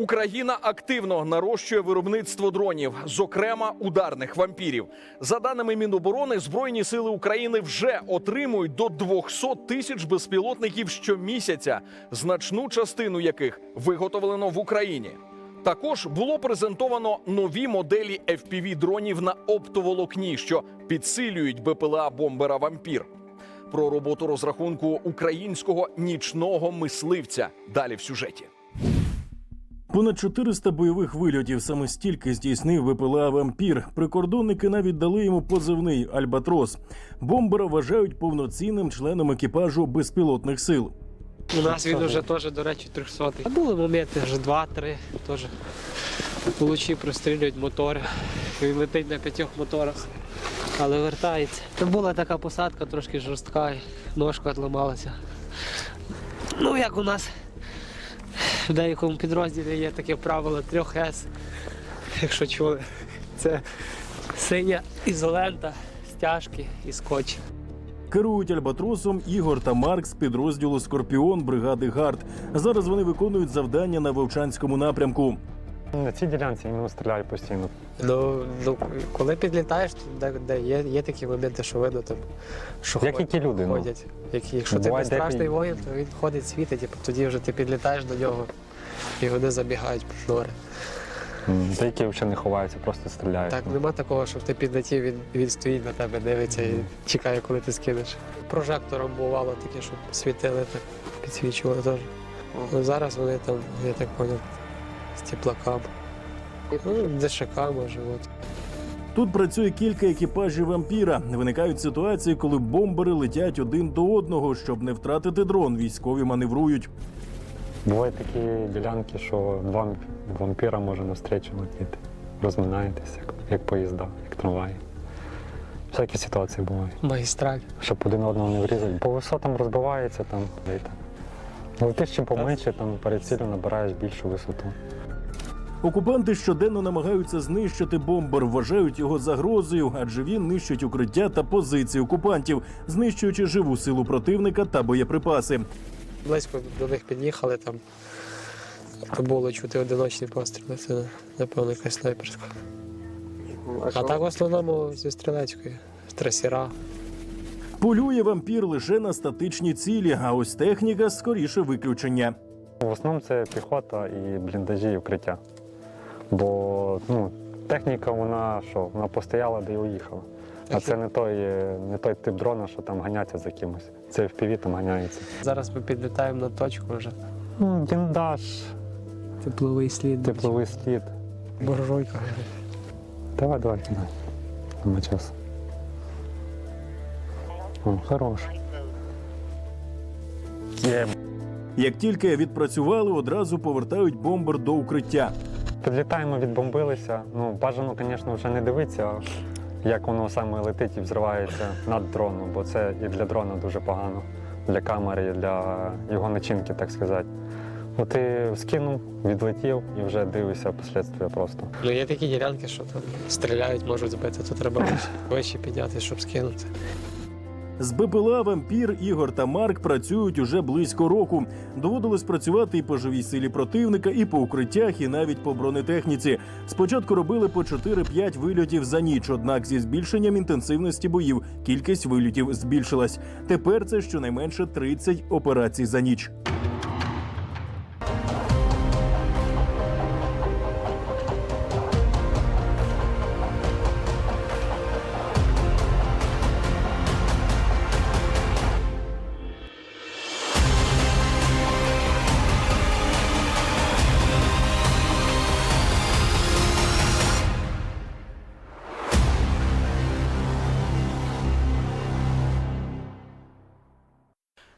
Україна активно нарощує виробництво дронів, зокрема ударних вампірів. За даними Міноборони, Збройні сили України вже отримують до 200 тисяч безпілотників щомісяця, значну частину яких виготовлено в Україні. Також було презентовано нові моделі fpv дронів на оптоволокні, що підсилюють БПЛА бомбера Вампір. Про роботу розрахунку українського нічного мисливця далі в сюжеті. Понад 400 бойових вильотів саме стільки здійснив ВПЛА Вампір. Прикордонники навіть дали йому позивний Альбатрос. Бомбера вважають повноцінним членом екіпажу безпілотних сил. У нас він вже теж, до речі, 300. А були моменти вже 2-3 теж. Лучі прострілюють мотори. Він летить на п'ятьох моторах, але вертається. Та була така посадка трошки жорстка, ножка відламалася. Ну, як у нас в деякому підрозділі є таке правило 3С, якщо чули. Це синя ізолента, стяжки і скотч. Керують Альбатросом Ігор та Марк з підрозділу Скорпіон бригади Гард. Зараз вони виконують завдання на Вовчанському напрямку. На цій ділянці він стріляє постійно. Ну, ну коли підлітаєш, то де, де є, є такі моменти, що видно там, що Як ходять, які люди, ну. ходять. Які, якщо ти Буває, не страшний деякі- воїн, то він ходить, світить, і тоді вже ти підлітаєш до нього, і вони забігають по нори. М, Деякі взагалі не ховаються, просто стріляють. Так, нема такого, щоб ти підлетів, він, він стоїть на тебе, дивиться і чекає, коли ти скинеш. Прожектором бувало таке, щоб світили, так підсвічували теж. Ну, зараз вони там, я так поняв, з теплаками. Ну, ДШК може, от. Тут працює кілька екіпажів вампіра. Виникають ситуації, коли бомбери летять один до одного, щоб не втратити дрон. Військові маневрують. Бувають такі ділянки, що два вампіра може навстрічу летіти. Розминаєтесь, як, як поїзда, як трамваї. Всякі ситуації бувають. Магістраль. Щоб один одного не врізати. По висотам розбивається там. і так. Летиш чим поменше, там перед цілю набираєш більшу висоту. Окупанти щоденно намагаються знищити бомбер, вважають його загрозою, адже він нищить укриття та позиції окупантів, знищуючи живу силу противника та боєприпаси. Близько до них під'їхали там. То було чути одиночні постріли, це напевно якась снайперська. А так в основному зі стрілецької, з трасіра. Полює вампір лише на статичні цілі, а ось техніка скоріше виключення. В основному це піхота і бліндажі і укриття. Бо ну, техніка, вона що, вона постояла, де й уїхала. А це не той, е, не той тип дрона, що там ганяться за кимось. Це в там ганяється. Зараз ми підлітаємо на точку вже. Ну, бліндаж, Тепловий слід. тепловий слід. Буржуйка. Давай, давай, кидай. Нема часу. О, хорош. Є. Як тільки відпрацювали, одразу повертають бомбер до укриття. Підлітаємо, відбомбилися. Ну, бажано, звісно, вже не дивитися, як воно саме летить і взривається над дроном, бо це і для дрона дуже погано, для камери, і для його начинки, так сказати. От ти скинув, відлетів і вже дивишся послідствия просто. Ну є такі ділянки, що там стріляють, можуть збити, то треба вище підняти, щоб скинути. З БПЛА вампір Ігор та Марк працюють уже близько року. Доводилось працювати і по живій силі противника, і по укриттях, і навіть по бронетехніці. Спочатку робили по 4-5 вильотів за ніч. Однак зі збільшенням інтенсивності боїв кількість вильотів збільшилась. Тепер це щонайменше 30 операцій за ніч.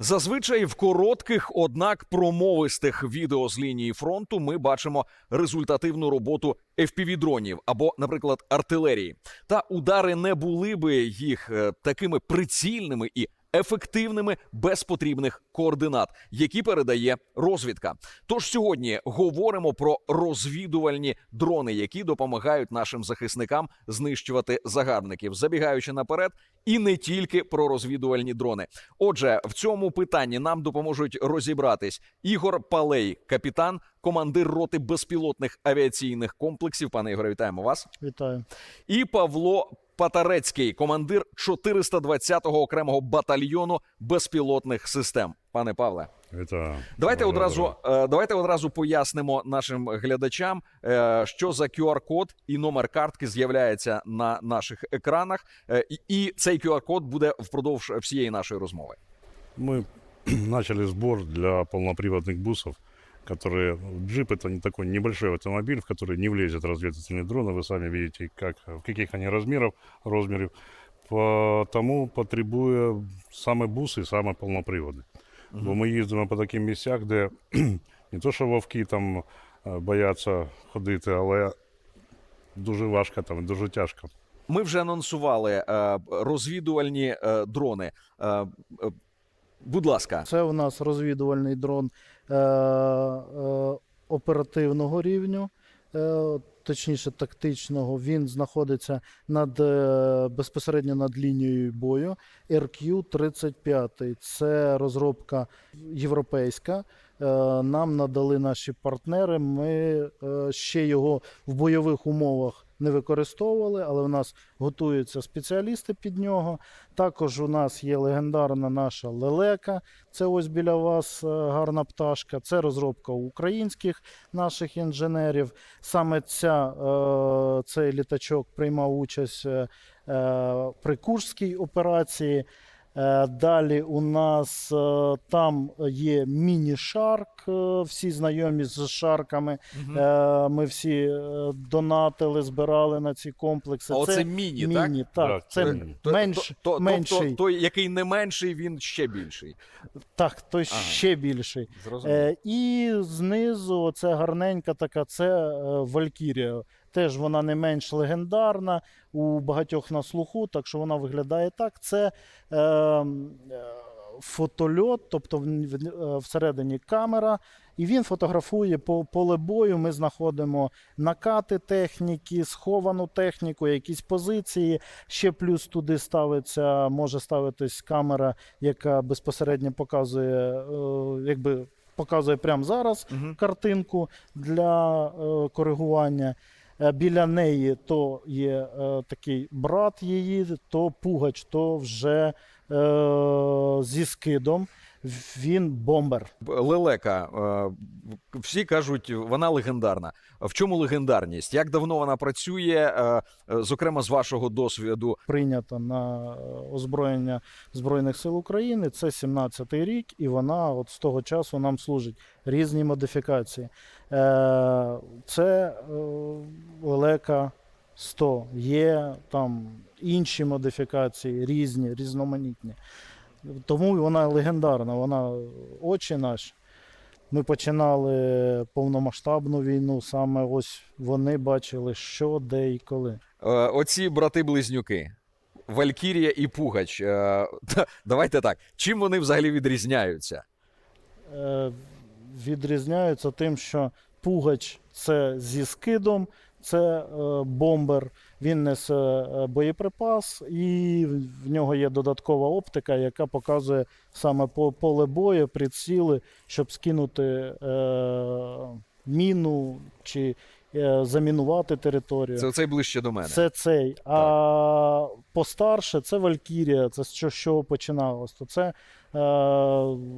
Зазвичай в коротких, однак промовистих відео з лінії фронту ми бачимо результативну роботу FPV-дронів або, наприклад, артилерії. Та удари не були би їх е, такими прицільними і ефективними без потрібних координат, які передає розвідка. Тож сьогодні говоримо про розвідувальні дрони, які допомагають нашим захисникам знищувати загарбників, забігаючи наперед, і не тільки про розвідувальні дрони. Отже, в цьому питанні нам допоможуть розібратись Ігор Палей, капітан, командир роти безпілотних авіаційних комплексів. Пане Ігоре, вітаємо вас. Вітаю. І Павло Патарецький, командир 420-го окремого батальйону безпілотних систем. Пане Павле, Это давайте Доброго одразу е, давайте одразу пояснимо нашим глядачам, е, що за QR-код і номер картки з'являється на наших екранах. Е, і- І цей QR-код буде впродовж всієї нашої розмови. Мы начали сбор для полноприводных бусов, которые... ну, Джип это не такой небольшой автомобиль, в который не влезет разведывательный дрон, и вы сами видите, как, в каких они размеров, размеров. Потому потребує саме буси, саме полноприводні. Бо ми їздимо по таким місцях, де не то, що вовки там е, бояться ходити, але дуже важко там, дуже тяжко. Ми вже анонсували е, розвідувальні е, дрони. Е, е, Будь ласка, Це у нас розвідувальний дрон е, е, оперативного рівню, е, точніше тактичного. Він знаходиться над, е, безпосередньо над лінією бою. RQ-35. Це розробка європейська. Е, Нам надали наші партнери. Ми е, ще його в бойових умовах не використовували, але у нас готуються спеціалісти під нього. Також у нас є легендарна наша лелека. Це ось біля вас е, гарна пташка. Це розробка українських наших інженерів. Саме ця, е, цей літачок приймав участь е, при Курській операції. Е, Далі у нас е, там є міні-шарк, е, всі знайомі з шарками. Е, Ми всі донатили, збирали на ці комплекси. а оце міні, так? міні, так. Так, Це це менш, То- менш, то- то- менший. Тобто той, який не менший, він ще більший. Так, той Ага. ще більший. Зрозуміло. І знизу це гарненька така, це Валькірія. Теж вона не менш легендарна, у багатьох на слуху, так що вона виглядає так. Це е, е, фотольот, тобто е, всередині камера, і він фотографує по поле бою. Ми знаходимо накати техніки, сховану техніку, якісь позиції. Ще плюс туди ставиться, може ставитись камера, яка безпосередньо показує, е, якби показує прямо зараз Мгм. картинку для е, коригування. Е, Біля неї то є е, такий брат її, то пугач, то вже е, зі скидом. Він бомбер. Лелека, всі кажуть, вона легендарна. В чому легендарність? Як давно вона працює? Зокрема, з вашого досвіду, Прийнята на озброєння Збройних сил України. Це 17-й рік, і вона от з того часу нам служить. Різні модифікації. Це лелека 100. Є там інші модифікації, різні, різноманітні. Тому вона легендарна, вона очі наші. Ми починали повномасштабну війну, саме ось вони бачили, що, де і коли. Е, оці брати-близнюки. Валькірія і Пугач. Е, Давайте так. Чим вони взагалі відрізняються? Е, Відрізняються тим, що пугач це зі скидом, це е, бомбер, він несе е, боєприпас, і в нього є додаткова оптика, яка показує саме по поле бою, приціли, щоб скинути е, міну чи замінувати територію. Це оцей ближче до мене. Це цей. А постарше це Валькірія, це з чого- починалось. То це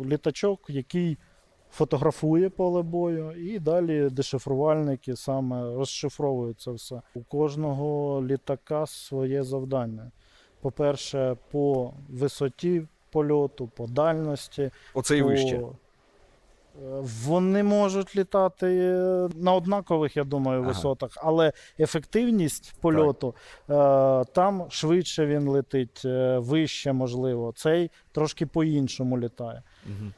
літачок, який фотографує поле бою, і далі дешифрувальники саме розшифровують це все. У кожного літака своє завдання. По-перше, по висоті польоту, по дальності. Оцей по- вище. Е, Вони можуть літати е, на однакових, я думаю, Ага. висотах, але ефективність польоту е, там швидше він летить, вище, можливо. Цей трошки по-іншому літає. Мгм.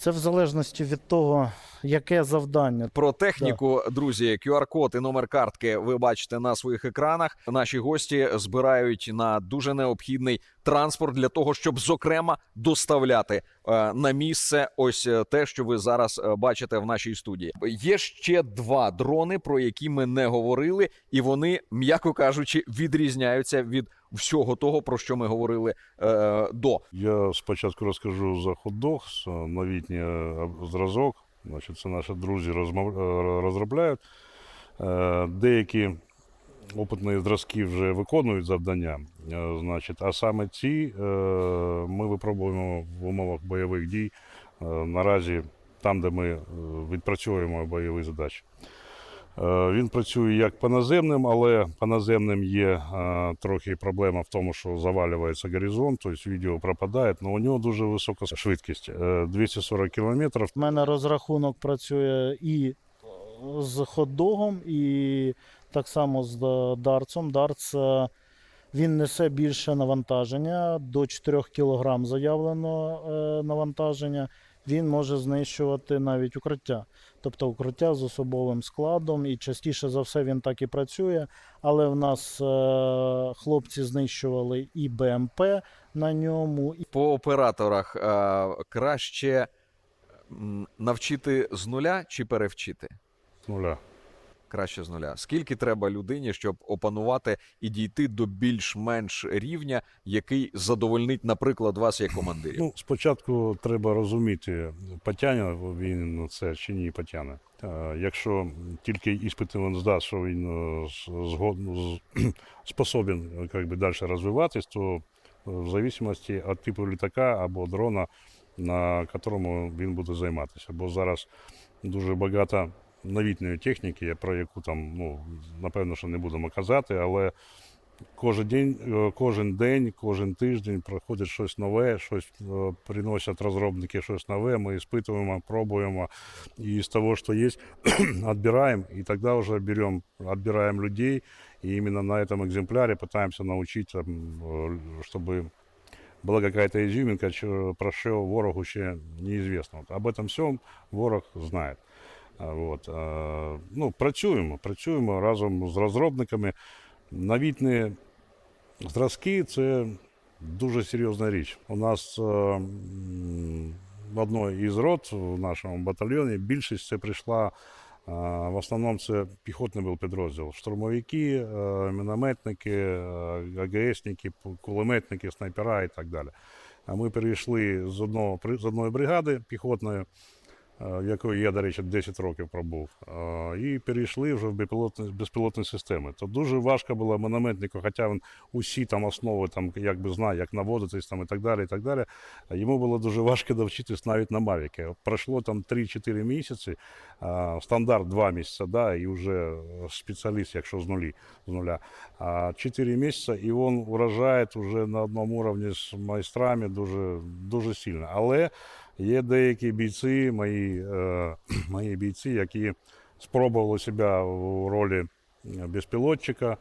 Це в залежності від того, яке завдання. Про техніку, друзі, QR-код і номер картки ви бачите на своїх екранах. Наші гості збирають на дуже необхідний транспорт для того, щоб зокрема доставляти е, на місце ось е, те, що ви зараз е, бачите в нашій студії. Є ще два дрони, про які ми не говорили, і вони, м'яко кажучи, відрізняються від всього того, про що ми говорили е, до. Я спочатку розкажу за е, новітній е, зразок. Значить, це наші друзі розмов... е, розробляють. Е, Деякі опитні зразки вже виконують завдання. Значить, а саме ці ми випробуємо в умовах бойових дій наразі там, де ми відпрацьовуємо бойові задачі. Е, Він працює як по наземним, але по наземним є е, трохи проблема в тому, що завалюється горизонт, тобто відео пропадає, але у нього дуже висока швидкість е, 240 км. У мене розрахунок працює і з хот-догом, і так само з да- дартсом. Дартс е, він несе більше навантаження, до 4 кг заявлено е, навантаження. Він може знищувати навіть укриття. Тобто укриття з особовим складом, і частіше за все він так і працює. Але в нас е, хлопці знищували і БМП на ньому, і по операторах е, краще навчити з нуля чи перевчити? з нуля. Краще з нуля. Скільки треба людині, щоб опанувати і дійти до більш-менш рівня, який задовольнить, наприклад, вас як командирів? Ну, спочатку треба розуміти, потягне він це чи ні потягне. Якщо тільки іспити він здасть, що він е, згодно способен би, далі розвиватись, то е, в зависимості від типу літака або дрона, на якому він буде займатися. Бо зараз дуже багато новітньої техніки, про яку там, ну, напевно, що не будемо казати, але кожен день, е, кожен день, кожен тиждень проходить щось нове, щось е, приносять розробники щось нове. Ми іспитуємо, пробуємо. І з того, що є, відбираємо, і тоді вже беремо, відбираємо людей, і іменно на цьому екземплярі намагаємося навчити, щоб була какая-то про що ворогу ще неізвісно. От об этом всьому ворог знає. От, ну, працюємо, працюємо разом з розробниками. Новітні зразки це дуже серйозна річ. У нас е, в одній із рот в нашому батальйоні більшість це прийшла. е, В основному це піхотний був підрозділ. Штурмовики, е, мінометники, АГСники, кулеметники, снайпера і так далі. А ми перейшли з, одного, з одної бригади піхотної, в якої я, до речі, 10 років пробув, е, і перейшли вже в безпілотні, безпілотні системи. То дуже важко було мінометнику, хоча він усі там основи там, якби знає, як наводитись там, і так далі. і так далі. Йому було дуже важко навчитись навіть на Мавіки. Пройшло там 3-4 місяці, стандарт 2 місяці, да, і вже спеціаліст, якщо з нулі, з нуля. 4 місяці, і він вражає вже на одному рівні з майстрами дуже, дуже сильно. Але є деякі бійці, мої, е, мої бійці, які спробували себе в ролі безпілотчика, е,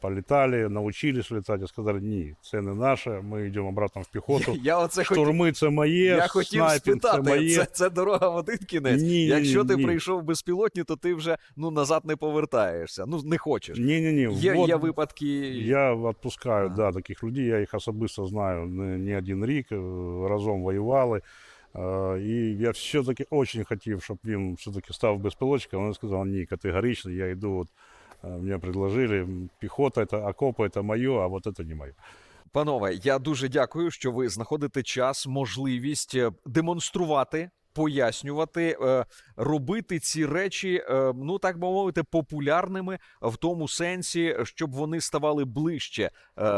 політали, навчились літати, сказали, ні, це не наше, ми йдемо обратно в піхоту. Я оце хотів. Штурми це моє, Я хотів снайпінг це спитати, моє. це, це дорога в один кінець. Ні, Якщо ти ні. прийшов безпілотні, то ти вже ну назад не повертаєшся. Ну не хочеш. Ні, ні, ні. Є, вот є випадки. Я відпускаю Ага. да, таких людей, я їх особисто знаю не, не один рік, е, разом воювали. Е, І я все-таки дуже хотів, щоб він все-таки став безпілотчиком. Він сказав, ні, категорично, я йду, от, е, мені предложили, піхота, це, окопи, це моє, а вот це не моє. Панове, я дуже дякую, що ви знаходите час, можливість е, демонструвати. Пояснювати, е, робити ці речі, е, ну так би мовити, популярними в тому сенсі, щоб вони ставали ближче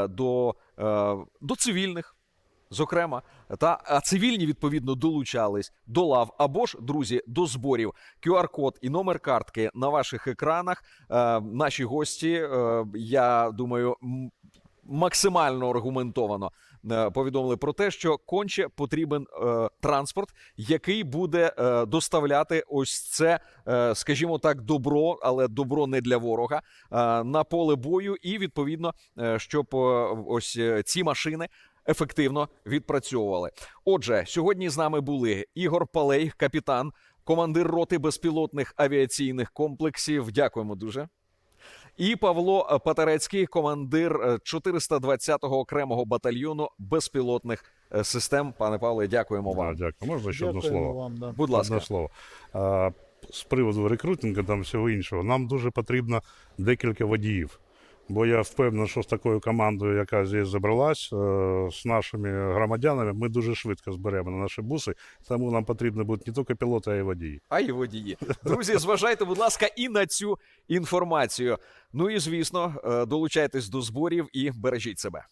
до, до цивільних, зокрема, та а цивільні відповідно долучались до лав або ж друзі до зборів. QR-код і номер картки на ваших екранах. Е, наші гості, е, я думаю, максимально аргументовано е, повідомили про те, що конче потрібен е, транспорт, який буде е, доставляти ось це, е, скажімо так, добро, але добро не для ворога е, на поле бою, і відповідно, е, щоб е, ось е, ці машини. Ефективно відпрацьовували. Отже, сьогодні з нами були Ігор Палей, капітан командир роти безпілотних авіаційних комплексів. Дякуємо дуже. І Павло е, Патарецький, командир е, 420-го окремого батальйону безпілотних е, систем. Пане Павле, дякуємо Да, вам. дякую. Можна ще одне слово? вам. Да. Будь ласка. Одне слово. А, з приводу рекрутингу там всього іншого, нам дуже потрібно декілька водіїв. Бо я впевнений, що з такою командою, яка здесь забралась, е, з нашими громадянами, ми дуже швидко зберемо на наші буси. Тому нам потрібно будуть не тільки пілоти, а й водії. а й водії. Друзі, зважайте, будь ласка, і на цю інформацію. Ну і звісно, е, долучайтесь до зборів і бережіть себе.